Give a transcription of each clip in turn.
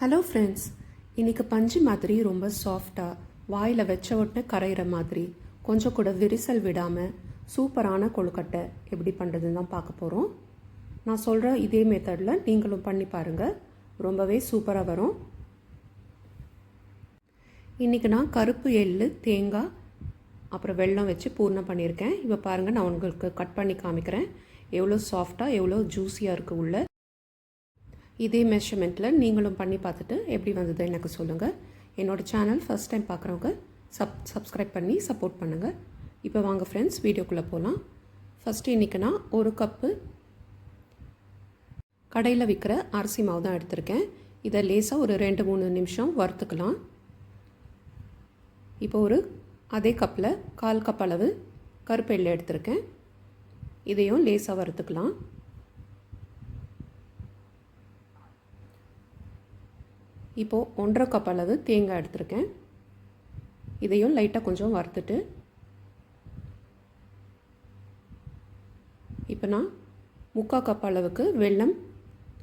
Hello friends இன்றைக்கி பஞ்சு மாதிரி ரொம்ப சாஃப்டாக வாயில் வச்ச உடனே கரையிற மாதிரி கொஞ்சம் கூட விரிசல் விடாமல் சூப்பரான கொழுக்கட்டை எப்படி பண்ணுறதுன்னு தான் பார்க்க போகிறோம் நான் சொல்கிற இதே மெத்தடில் நீங்களும் பண்ணி பாருங்கள் ரொம்பவே சூப்பராக வரும். இன்றைக்கி நான் கருப்பு எள்ளு தேங்காய் அப்புறம் வெல்லம் வச்சு பூர்ணம் பண்ணியிருக்கேன். இப்போ பாருங்கள் நான் உங்களுக்கு கட் பண்ணி காமிக்கிறேன். எவ்வளோ சாஃப்டாக எவ்வளோ ஜூஸியாக இருக்குது உள்ள. இதே மெஷர்மெண்ட்டில் நீங்களும் பண்ணி பார்த்துட்டு எப்படி வந்தது எனக்கு சொல்லுங்கள் என்னோடய சேனல் ஃபஸ்ட் டைம் பார்க்குறவங்க சப் சப்ஸ்கிரைப் பண்ணி சப்போர்ட் பண்ணுங்கள் இப்போ வாங்க ஃப்ரெண்ட்ஸ் வீடியோக்குள்ளே போகலாம் ஃபஸ்ட்டு இன்றைக்கி நான் ஒரு கப்பு கடையில் விற்கிற அரிசி மாவு தான் எடுத்திருக்கேன். இதை லேசாக ஒரு ரெண்டு மூணு நிமிஷம் வறுத்துக்கலாம். இப்போ ஒரு அதே கப்பில் கால் கப் அளவு கருப்பெல்லை எடுத்திருக்கேன். இதையும் லேசாக வறுத்துக்கலாம். இப்போது ஒன்றரை கப் அளவு தேங்காய் எடுத்திருக்கேன். இதையும் லைட்டாக கொஞ்சம் வறுத்துட்டு இப்போ நான் முக்கால் கப் அளவுக்கு வெல்லம்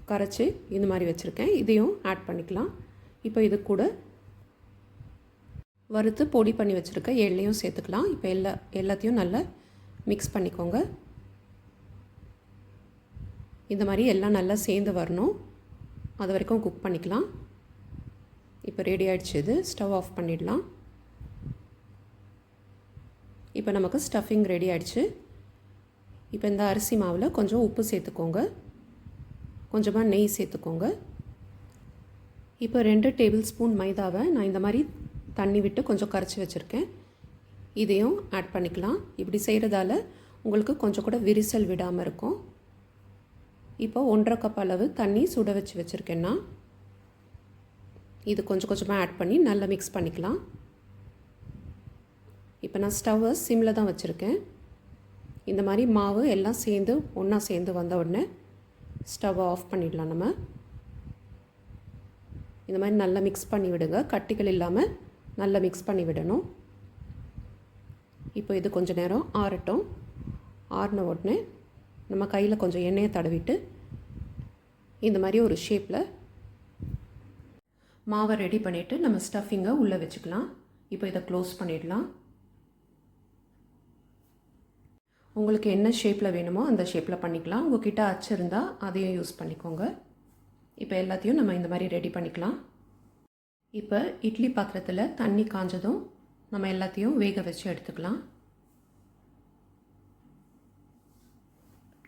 கரைச்சி இந்த மாதிரி வச்சுருக்கேன். இதையும் ஆட் பண்ணிக்கலாம். இப்போ இது கூட வறுத்து பொடி பண்ணி வச்சுருக்க எள்ளையும் சேர்த்துக்கலாம். இப்போ எல்லா எல்லாத்தையும் நல்லா மிக்ஸ் பண்ணிக்கோங்க. இந்த மாதிரி எல்லாம் நல்லா சேர்ந்து வரணும். அது வரைக்கும் குக் பண்ணிக்கலாம். இப்போ ரெடி ஆகிடுச்சு இது. ஸ்டவ் ஆஃப் பண்ணிடலாம். இப்போ நமக்கு ஸ்டஃபிங் ரெடி ஆகிடுச்சு இப்போ இந்த அரிசி மாவில் கொஞ்சம் உப்பு சேர்த்துக்கோங்க. கொஞ்சமாக நெய் சேர்த்துக்கோங்க. இப்போ ரெண்டு டேபிள் ஸ்பூன் மைதாவை நான் இந்த மாதிரி தண்ணி விட்டு கொஞ்சம் கரைச்சி வச்சுருக்கேன். இதையும் ஆட் பண்ணிக்கலாம். இப்படி செய்கிறதால உங்களுக்கு கொஞ்சம் கூட விரிசல் விடாமல் இருக்கும். இப்போ ஒன்றரை கப் அளவு தண்ணி சுட வச்சு வச்சுருக்கேன்னா இது கொஞ்சம் கொஞ்சமாக ஆட் பண்ணி நல்லா மிக்ஸ் பண்ணிக்கலாம். இப்போ நான் ஸ்டவ்வை சிம்மில் தான் வச்சுருக்கேன். இந்த மாதிரி மாவு எல்லாம் சேர்ந்து ஒன்றா சேர்ந்து வந்த உடனே ஸ்டவ்வை ஆஃப் பண்ணிடலாம் நம்ம. இந்த மாதிரி நல்லா மிக்ஸ் பண்ணி விடுங்க. கட்டிகள் இல்லாமல் நல்லா மிக்ஸ் பண்ணி விடணும். இப்போ இது கொஞ்சம் நேரம் ஆறட்டும். ஆறின உடனே நம்ம கையில் கொஞ்சம் எண்ணெயை தடவிட்டு இந்த மாதிரி ஒரு ஷேப்பில் மாவை ரெடி பண்ணிவிட்டு நம்ம ஸ்டஃபிங்கை உள்ளே வச்சுக்கலாம். இப்போ இதை க்ளோஸ் பண்ணிடலாம். உங்களுக்கு என்ன ஷேப்பில் வேணுமோ அந்த ஷேப்பில் பண்ணிக்கலாம். உங்ககிட்ட அச்சு இருந்தால் அதையும் யூஸ் பண்ணிக்கோங்க. இப்போ எல்லாத்தையும் நம்ம இந்த மாதிரி ரெடி பண்ணிக்கலாம். இப்போ இட்லி பாத்திரத்தில் தண்ணி காஞ்சதும் நம்ம எல்லாத்தையும் வேக வச்சு எடுத்துக்கலாம்.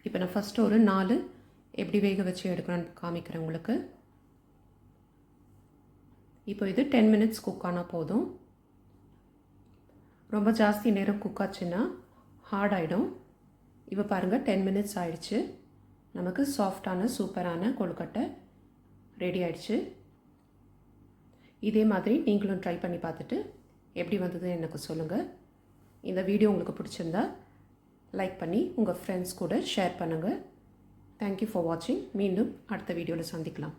இப்போ நான் ஃபஸ்ட்டு ஒரு நாலு எப்படி வேக வச்சு எடுக்கணும்னு காமிக்கிறேன் உங்களுக்கு. இப்போ இது டென் மினிட்ஸ் குக் ஆனால் போதும். ரொம்ப ஜாஸ்தி நேரம் குக் ஆச்சுன்னா ஹார்ட் ஆகிடும் இப்போ பாருங்கள் டென் மினிட்ஸ் ஆயிடுச்சு. நமக்கு சாஃப்டான சூப்பரான கொழுக்கட்டை ரெடி ஆயிடுச்சு. இதே மாதிரி நீங்களும் ட்ரை பண்ணி பார்த்துட்டு எப்படி வந்ததுன்னு எனக்கு சொல்லுங்கள் இந்த வீடியோ உங்களுக்கு பிடிச்சிருந்தா லைக் பண்ணி உங்கள் ஃப்ரெண்ட்ஸ் கூட ஷேர் பண்ணுங்கள் தேங்க்யூ ஃபார் வாட்சிங் மீண்டும் அடுத்த வீடியோவில் சந்திக்கலாம்.